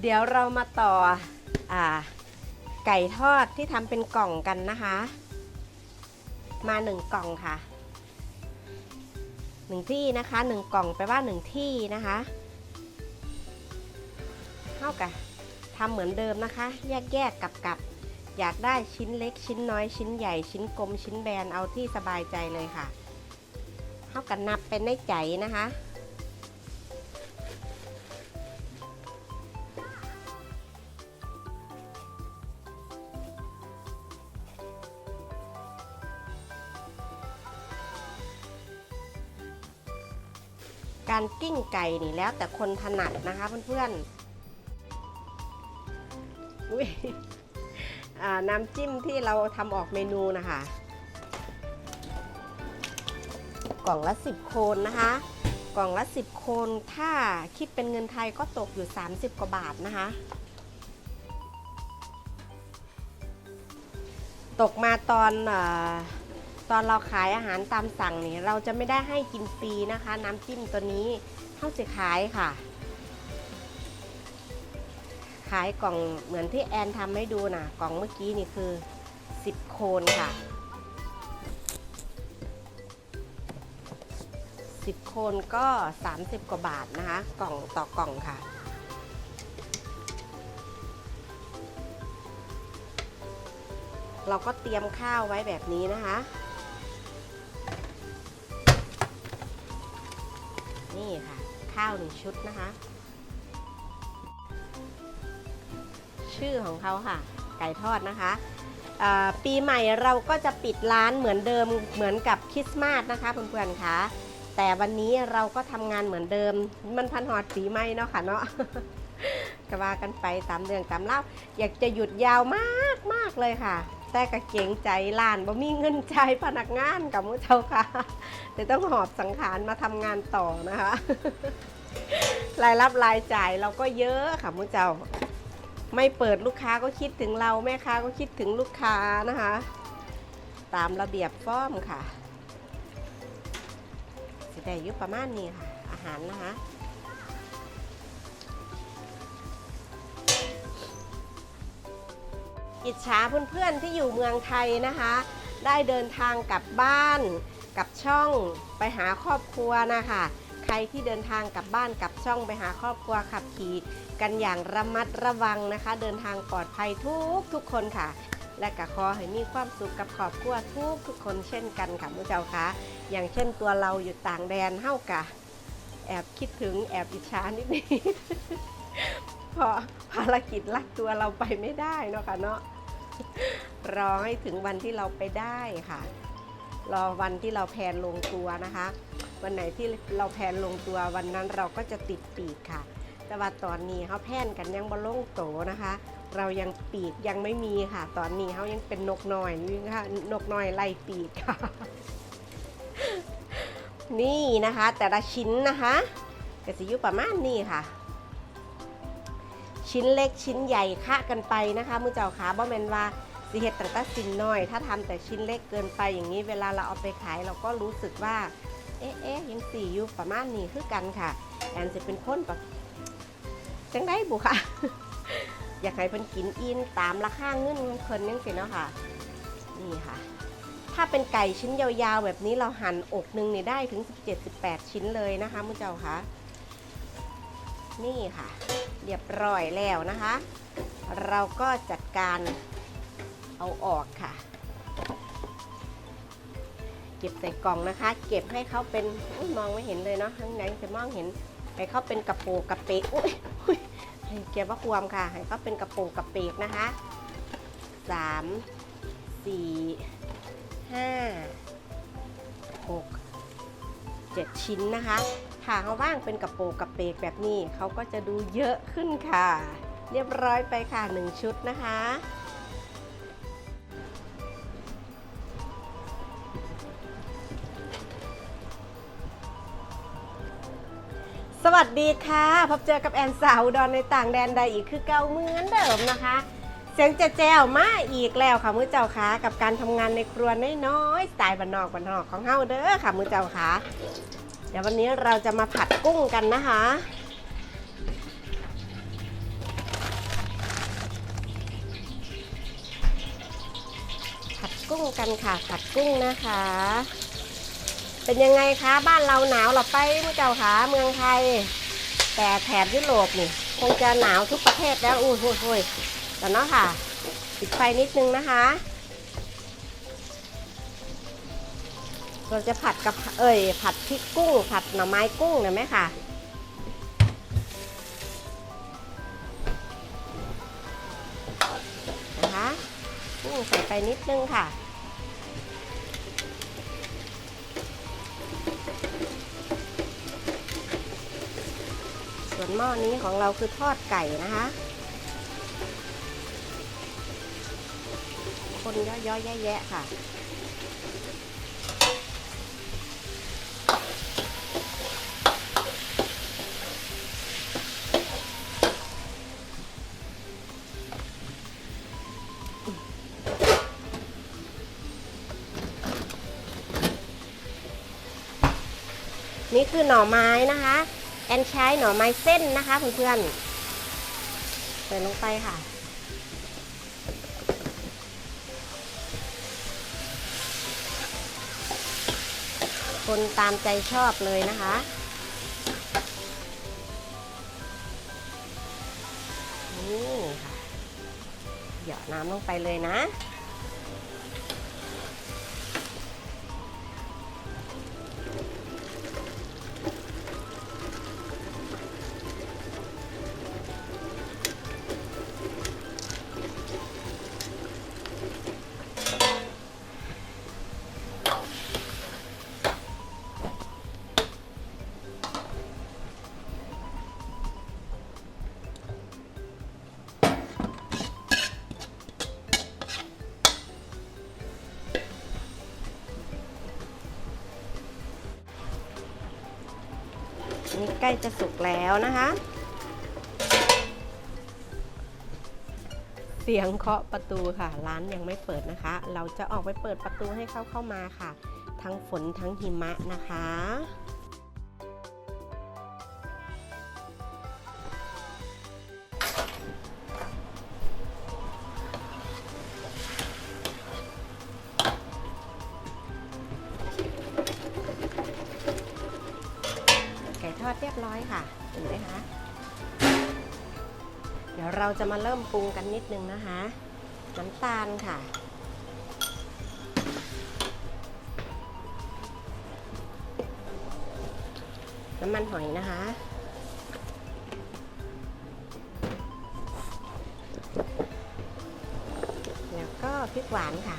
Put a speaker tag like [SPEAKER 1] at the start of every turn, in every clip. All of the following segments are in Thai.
[SPEAKER 1] เดี๋ยวเรามาต่ออไก่ทอดที่ทำเป็นกล่องกันนะคะ มาหนึ่งกล่องค่ะหนึ่งที่นะคะหนึ่งกล่องแปลว่าหนึ่งที่นะคะเท่ากับทำเหมือนเดิมนะคะ แยกแยกกับกับอยากได้ชิ้นเล็กชิ้นน้อยชิ้นใหญ่ชิ้นกลมชิ้นแบนเอาที่สบายใจเลยค่ะเท่ากับนับเป็นในใจนะคะ การกิ้งไก่นี่แล้วแต่คนถนัดนะคะเพื่อนๆอุ๊ยอ่าน้ำจิ้มที่เราทำออกเมนูนะคะ กล่องละ 10 โคนนะคะ กล่องละ 10 โคนถ้าคิดเป็นเงินไทยก็ตกอยู่ 30 กว่าบาทนะคะ ตกมาตอนอ ตอนเราขายอาหารตามสั่งนี่เราจะไม่ได้ให้กินฟรีนะคะ น้ำจิ้มตัวนี้เท่าจะขายค่ะ ขายกล่องเหมือนที่แอนทำให้ดูนะกล่องเมื่อกี้นี่คือ 10 โคนค่ะ 10 โคนก็ 30 กว่าบาทนะคะ กล่องต่อกล่องค่ะเราก็เตรียมข้าวไว้แบบนี้นะคะ นี่ค่ะ ข้าวหนึ่งชุดนะคะ ชื่อของเขาค่ะ ไก่ทอดนะคะปีใหม่เราก็จะปิดร้านเหมือนเดิมเหมือนกับคริสต์มาสนะคะเพื่อนๆคะแต่วันนี้เราก็ทำงานเหมือนเดิม มันพันหอดปีใหม่เนาะค่ะเนาะก็ว่ากันไปตามเรื่องตามเล่าอยากจะหยุดยาวมากมากๆเลยค่ะ แต่ก็เกงใจล้านบ่มีเงินใจายพนักงานกับมุเจ้าค่ะแต่ต้องหอบสังขารมาทำงานต่อนะคะ รายรับรายจ่ายเราก็เยอะค่ะมุเจ้า ไม่เปิดลูกค้าก็คิดถึงเราแม่ค้าก็คิดถึงลูกค้านะคะ ตามระเบียบฟ้อมค่ะสิได้ยุประมาณนี้ค่ะ อาหารนะคะ อิจฉาเพื่อนๆที่อยู่เมืองไทยนะคะ ได้เดินทางกลับบ้านกับช่องไปหาครอบครัวนะคะ ใครที่เดินทางกลับบ้านกับช่องไปหาครอบครัวขับขี่กันอย่างระมัดระวังนะคะ เดินทางปลอดภัยทุกทุกคนค่ะ และก็ขอให้มีความสุขกับครอบครัวทุกทุกคนเช่นกันค่ะมุเจ้าคะอย่างเช่นตัวเราอยู่ต่างแดนเฮ้ากะแอบคิดถึงแอบอิจฉานิดนิด เพราะภารกิจลักตัวเราไปไม่ได้เนาะค่ะเนาะรอให้ถึงวันที่เราไปได้ค่ะ รอวันที่เราแพนลงตัวนะคะ วันไหนที่เราแพนลงตัววันนั้นเราก็จะติดปีกค่ะ แต่ว่าตอนนี้เขาแพนกันยังบ่ลงโตนะคะ เรายังปีกยังไม่มีค่ะ ตอนนี้เขายังเป็นนกน้อยอยู่ค่ะนกน้อยไล่ปีกค่ะ นี่นะคะ แต่ละชิ้นนะคะก็จะอยู่ประมาณนี้ค่ะ ชิ้นเล็กชิ้นใหญ่คะกันไปนะคะมือเจ้าขาบ่แมนว่าสิเฮ็ดตั้งแต่สิ้นน้อย ถ้าทำแต่ชิ้นเล็กเกินไปอย่างนี้เวลาเราเอาไปขายเราก็รู้สึกว่า เอ๊ะเอ๊ะยังสี่อยู่ประมาณนี้คือกันค่ะแอนจะเป็นคนแบบจังได้บุค่ะ อยากให้เพิ่นกินอินตามราคาเงินเพิ่นยังสิเนาะค่ะ นี่ค่ะ ถ้าเป็นไก่ชิ้นยาวๆ แบบนี้เราหั่นอกหนึงนี่ได้ถึง 17-18 ชิ้นเลยนะคะมุเจ้าคะ นี่ค่ะ เรียบร้อยแล้วนะคะ เราก็จัดการเอาออกค่ะ เก็บใส่กล่องนะคะ เก็บให้เขาเป็นอยมองไม่เห็นเลยเนาะข้างในจะมองเห็นให้เขาเป็นกระโปงกระเปกอุ้ยอุ๊ยให้เก็บว่าความค่ะ ให้เขาเป็นกระโปงกระเปกนะคะสามสี่ห้าหกเจ็ดชิ้นนะคะ ถ้าเขาว่างเป็นกระโปรงกระเปกแบบนี้เขาก็จะดูเยอะขึ้นค่ะ เรียบร้อยไปค่ะหนึ่งชุดนะคะสวัสดีค่ะ พบเจอกับแอนสาวดอนในต่างแดนใดอีกคือเก่าเหมือนเดิมนะคะ เสียงแจ๋วมาอีกแล้วค่ะมือเจ้าค่ะกับการทำงานในครัวน้อยๆสไตล์บ้านนอกบ้านนอกของเฮาเด้อค่ะมือเจ้าค่ะ เดี๋ยววันนี้เราจะมาผัดกุ้งกันนะคะ ผัดกุ้งกันค่ะ ผัดกุ้งนะคะ เป็นยังไงคะบ้านเราหนาวหรอไปเมื่อเจ้าขะเมืองไทย แต่แถบยุโรปนี่คงจะหนาวทุกประเทศแล้วอู้โหยแต่เนาะค่ะ ปิดไฟนิดนึงนะคะ เราจะผัดกับเอ้ยผัดพริกกุ้ง ผัดหน่อไม้กุ้งเห็นไหมคะนะคะกุ้งใส่ไปนิดนึงค่ะส่วนหม้อนี้ของเราคือทอดไก่นะคะ คนย่อยๆแยะๆค่ะ นี่คือหน่อไม้นะคะแอนใช้หน่อไม้เส้นนะคะเพื่อนๆใส่ลงไปค่ะ คนตามใจชอบเลยนะคะนี่ค่ะ หยอดน้ำลงไปเลยนะ นี่ใกล้จะสุกแล้วนะคะ เสียงเคาะประตูค่ะ ร้านยังไม่เปิดนะคะ เราจะออกไปเปิดประตูให้เขาเข้ามาค่ะ ทั้งฝนทั้งหิมะนะคะ ยบร้อยค่ะเห็นไหมคะเดี๋ยวเราจะมาเริ่มปรุงกันนิดนึงนะคะน้ำตาลค่ะ น้ำมันหอยนะคะ แล้วก็พริกหวานค่ะ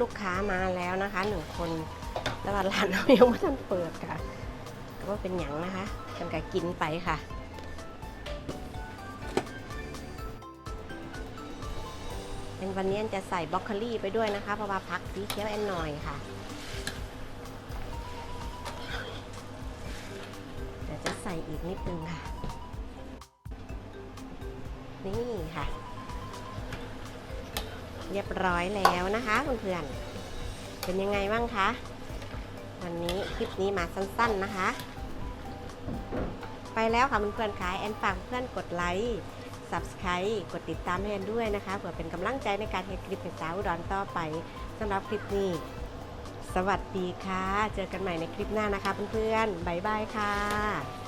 [SPEAKER 1] ลูกค้ามาแล้วนะคะหนึ่งคนแต่ว่าร้านเรายังไม่ทันเปิดค่ะก็ว่าเป็นหยังนะคะกันกับกินไปค่ะเป็นวันนี้จะใส่บล็อกโคลี่ไปด้วยนะคะ เพราะว่าพักสีเขียวแอนหน่อยค่ะเดี๋ยวจะใส่อีกนิดนึงค่ะ นี่ค่ะ เรียบร้อยแล้วนะคะเพื่อนๆเป็นยังไงบ้างคะวันนี้คลิปนี้มาสั้นๆนะคะ ไปแล้วค่ะเพื่อนๆค่ะแอนฝากเพื่อนกดไลค์ subscribe กดติดตามให้แอนด้วยนะคะเพื่อเป็นกำลังใจในการเฮ็ดคลิปให้สาวอุดรต่อไปสำหรับคลิปนี้ สวัสดีค่ะ เจอกันใหม่ในคลิปหน้านะคะเพื่อนๆบ๊ายบายค่ะ